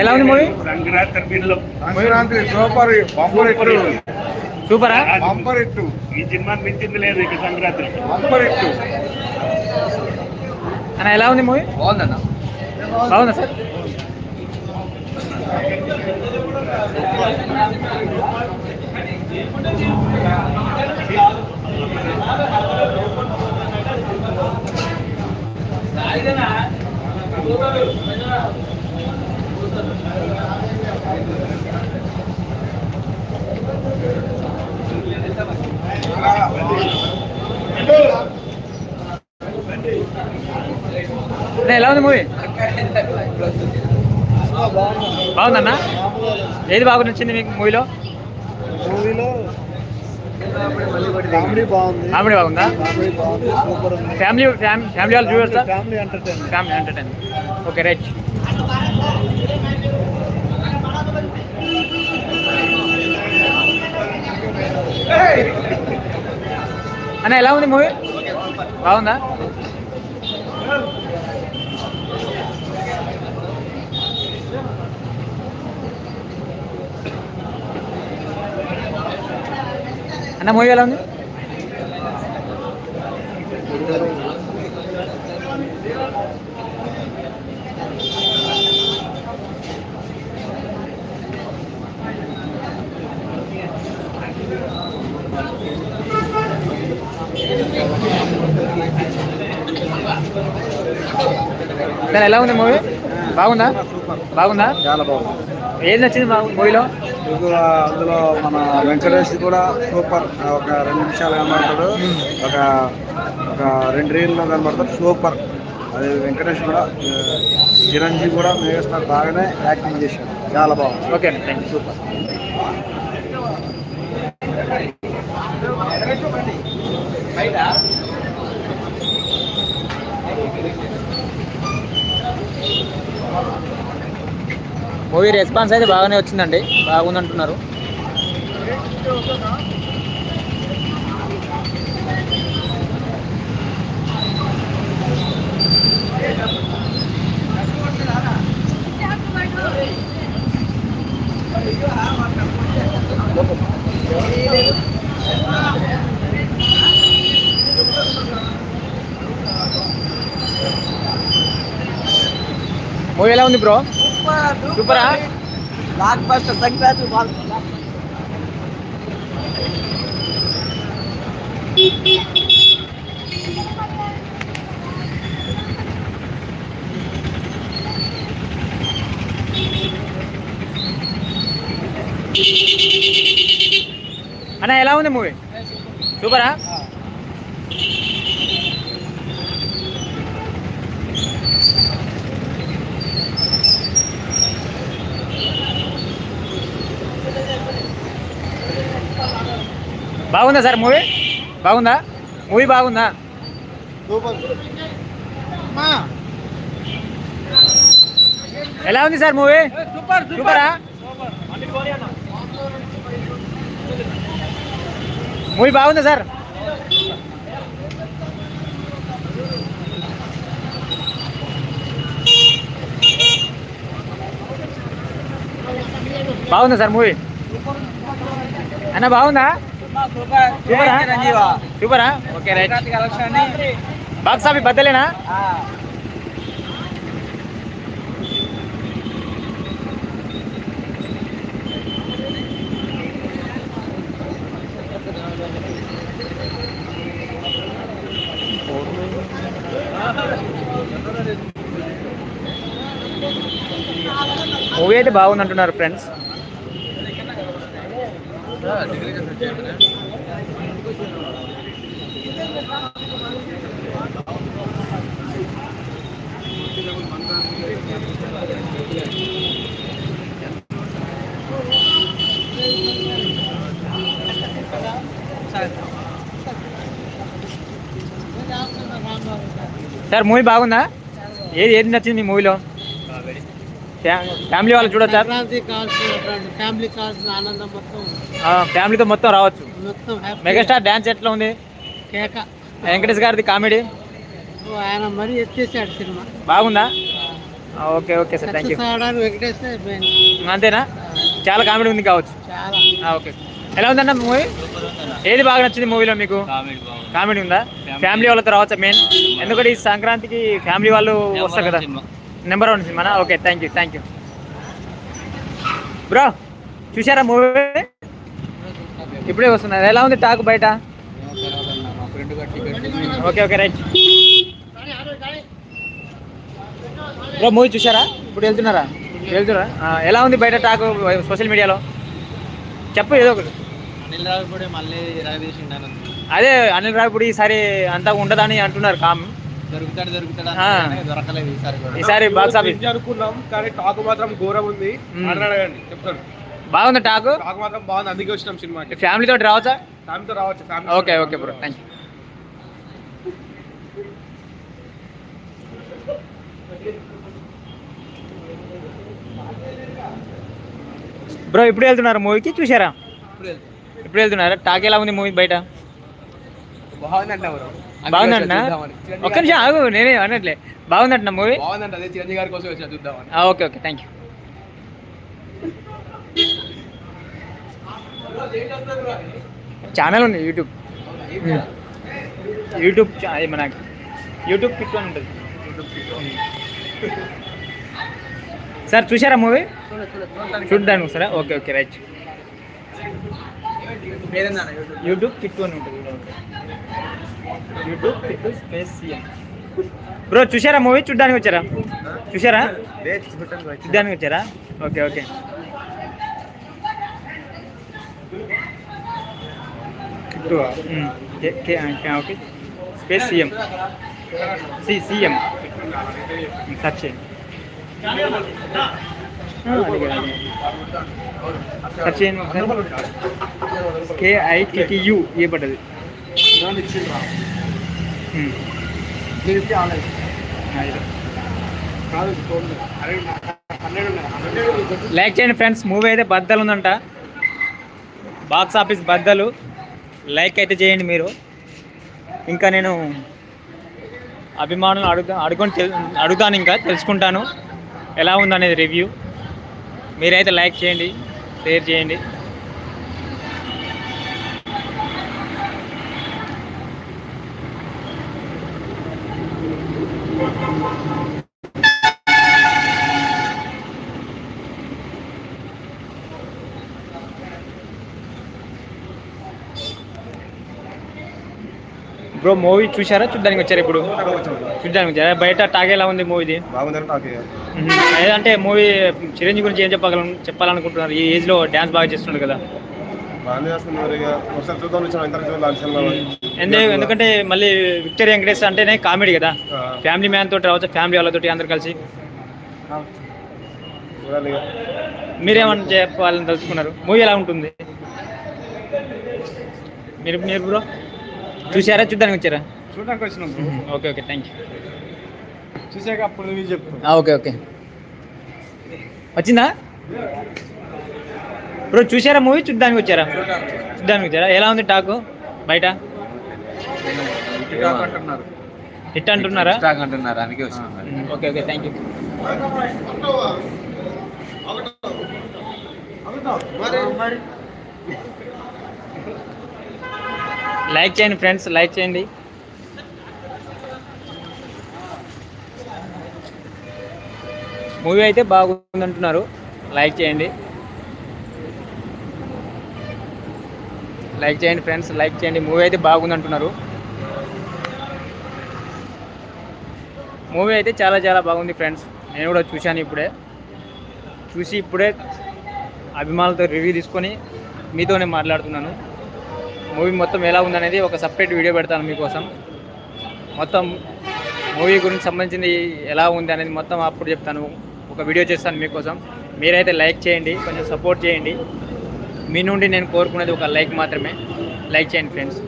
ఎలా ఉంది movie? Sankranti super. Bumper ఇట్టు సూపరా? బంపర్ ఇట్టు ఈ సినిమా మించింది లేదు ఇక సంక్రాంతి. బంపర్ ఇట్టు అన్న ఎలా ఉంది మూవీ? బాగుందన్న. బాగుందా సార్ అన్న, ఎలా ఉంది మూవీ. బాగుందన్న? ఏది బాగా నచ్చింది మీకు మూవీలో? మూవీలో కామెడీ బాగుంది? కామెడీ ఫ్యామిలీ ఫ్యామిలీ ఫ్యామిలీ వాళ్ళు చూడొచ్చా? Family entertainment. Family entertain okay right. అన్న ఎలా ఉంది మూవీ? బాగుందా? అన్న మూవీ ఎలా ఉంది? ఎలా ఉంది మూవీ? బాగుందా? బాగుందా? చాలా బాగుంది. ఏది నచ్చింది మూవీలో? మీకు అందులో మన వెంకటేష్ కూడా సూపర్. ఒక రెండు నిమిషాలు కనబడతాడు. ఒక ఒక రెండు రీల్లో కనబడతాడు. సూపర్. అది వెంకటేష్ కూడా చిరంజీవి కూడా మెగాస్టార్ బాగానే యాక్టింగ్ చేశాడు. చాలా బాగుంది. ఓకే అండి thank you super movie response అయితే బాగానే వచ్చిందండి. బాగుందంటున్నారు. మూవీ ఎలా ఉంది బ్రో? సూపరా బ్లాక్ బస్టర్ సంక్రాంతి అన్న ఎలా ఉంది మూవీ? సూపరా? బాగుందా సార్ మూవీ? బాగుందా? మూవీ బాగుందా? ఎలా ఉంది సార్ మూవీ? సూపర్? సూపరా మూవీ బాగుందా సార్? బాగుందా సార్ మూవీ? అన్న బాగుందా? సూపరా సూపరా ఓకే రైట్. బాక్స్ బద్దలేనా? మూవీ అయితే బాగుంది అంటున్నారు ఫ్రెండ్స్. సార్ మూవీ బాగుందా? ఏది ఏది నచ్చింది మీ మూవీలో? ఫ్యామిలీ వాళ్ళు చూడొచ్చా? ఫ్యామిలీ కావాల్సిన ఆనందం మొత్తం ఆ, ఫ్యామిలీతో మొత్తం రావచ్చు. మెగాస్టార్ డ్యాన్స్ ఎట్లా ఉంది? కేక. వెంకటేష్ గారిది కామెడీ? ఓ, ఆయన మరీ ఎత్తేసాడు సినిమా. బాగుందా? ఆ, okay okay sir thank you అంతేనా? చాలా కామెడీ ఉంది కావచ్చు. చాలా. ఆ, ఓకే. ఎలా ఉందన్న మూవీ? ఏది బాగా నచ్చింది మూవీలో మీకు? కామెడీ ఉందా? ఫ్యామిలీ వాళ్ళతో రావచ్చా మెయిన్ ఎందుకంటే ఈ సంక్రాంతికి ఫ్యామిలీ వాళ్ళు వస్తారు కదా. నెంబర్ వన్ సినిమానా? Okay thank you thank you bro చూసారా మూవీ? ఇప్పుడే వస్తున్నారు ఎలా ఉంది టాక్ బయట? Okay okay right. Bro movie చూసారా ఇప్పుడు వెళ్తున్నారా? వెళ్తున్నారా? ఎలా ఉంది బయట టాక్ సోషల్ మీడియాలో? చెప్పు ఏదో ఒకటి. అనిల్ రావిపూడి మళ్ళీ అదే అనిల్ రావిపూడి ఈసారి అంతా ఉండదని అంటున్నారు కామ్. దొరుకుతాడు దొరుకుతాడు. దొరకలేదు ఈసారి కూడా. ఈసారి బాక్స్ ఆఫీస్. అనుకున్నాం కానీ టాక్ మాత్రం ఘోరం ఉంది. మ్మ్. అని అడగండి చెప్తాను. బాగుంది టాక్? టాక్ మాత్రం బాగుంది అందుకే వచ్చినాం సినిమాకి. ఫ్యామిలీ తోటి రావచ్చా? ఫ్యామిలీతో రావచ్చు family okay okay bro thank you bro ఇప్పుడు వెళ్తున్నారు మూవీకి? చూసారా ఇప్పుడు వెళ్తున్నారా. టాక్ ఎలా ఉంది మూవీ బయట? బాగుందంట బ్రో. బాగుందంట ఒక్క నిమిషం ఆగు నేనే అనట్లే. బాగుందంట మూవీ? బాగుందంట అదే చిరంజీవి గారి కోసం వచ్చిన చూద్దామని. Okay okay thank you channel ఉంది యూట్యూబ్ యూట్యూబ్ మన యూట్యూబ్ అని ఉంటుంది. సార్ చూసారా మూవీ? చూడడానికి వస్తారా okay okay right. YouTube? Kit అని ఉంటుంది. YouTube kit space CM. Bro చూసారా మూవీ? చూడడానికి వచ్చారా? చూసారా చూడడానికి వచ్చారా? Okay okay. మ్మ్. Okay. Space CM. C CM. Search చేయండి సెర్చ్ చేయండి ఒకసారి K I T T U ఏ పడ్డది. లైక్ చేయండి ఫ్రెండ్స్ మూవీ అయితే బద్దలు ఉందంట. బాక్స్ ఆఫీస్ బద్దలు. లైక్ అయితే చేయండి మీరు. ఇంకా నేను అభిమానులు అడుగు అడుగుని అడుగుతాను ఇంకా తెలుసుకుంటాను. ఎలా ఉందనేది రివ్యూ. మీరైతే లైక్ చేయండి షేర్ చేయండి. బ్రో మూవీ చూసారా చూడ్డానికి వచ్చారు ఇప్పుడు? చూడ్డానికి వచ్చారా? బయట టాక్ ఎలా ఉంది మూవీది. బాగుందంటే టాక్ ఏదంటే మూవీ చిరంజీవి గురించి ఏం చెప్పగల చెప్పాలనుకుంటున్నారు? ఈ ఏజ్లో డ్యాన్స్ బాగా చేస్తున్నాడు కదా. ఎందుకంటే మళ్ళీ విక్టరీ వెంకటేష్ అంటేనే కామెడీ కదా. ఫ్యామిలీ మ్యాన్ తోటి రావచ్చు ఫ్యామిలీ వాళ్ళతోటి అందరు కలిసి. మీరేమన్నా చెప్పాలని తలుచుకున్నారు? మూవీ ఎలా ఉంటుంది? మీరు మీరు బ్రో చూసారా చూడ్డానికి వచ్చారా? చూడడానికి వచ్చినాం ఓకే ఓకే. థ్యాంక్ యూ చూసాక అప్పుడు రివ్యూ చెప్తాం. Okay okay. వచ్చిందా? బ్రో చూసారా మూవీ? చూడ్డానికి వచ్చారా? చూడ్డానికి వచ్చారా? ఎలా ఉంది టాకు? బయట? హిట్ అంటున్నారా. Okay okay thank you. Like చేయండి ఫ్రెండ్స్ లైక్ చేయండి. మూవీ అయితే బాగుంది అంటున్నారు లైక్ చేయండి. లైక్ చేయండి ఫ్రెండ్స్ లైక్ చేయండి. మూవీ అయితే బాగుంది అంటున్నారు మూవీ అయితే చాలా చాలా బాగుంది ఫ్రెండ్స్. నేను కూడా చూశాను ఇప్పుడే. చూసి ఇప్పుడే అభిమానులతో రివ్యూ తీసుకొని మీతోనే మాట్లాడుతున్నాను. మూవీ మొత్తం ఎలా ఉందనేది ఒక సపరేట్ వీడియో పెడతాను మీకోసం. మొత్తం మూవీ గురించి సంబంధించింది ఎలా ఉంది అనేది మొత్తం అప్పుడు చెప్తాను. ఒక వీడియో చేస్తాను మీకోసం. మీరైతే లైక్ చేయండి కొంచెం సపోర్ట్ చేయండి. మీ నుండి నేను కోరుకునేది ఒక లైక్ మాత్రమే. లైక్ చేయండి ఫ్రెండ్స్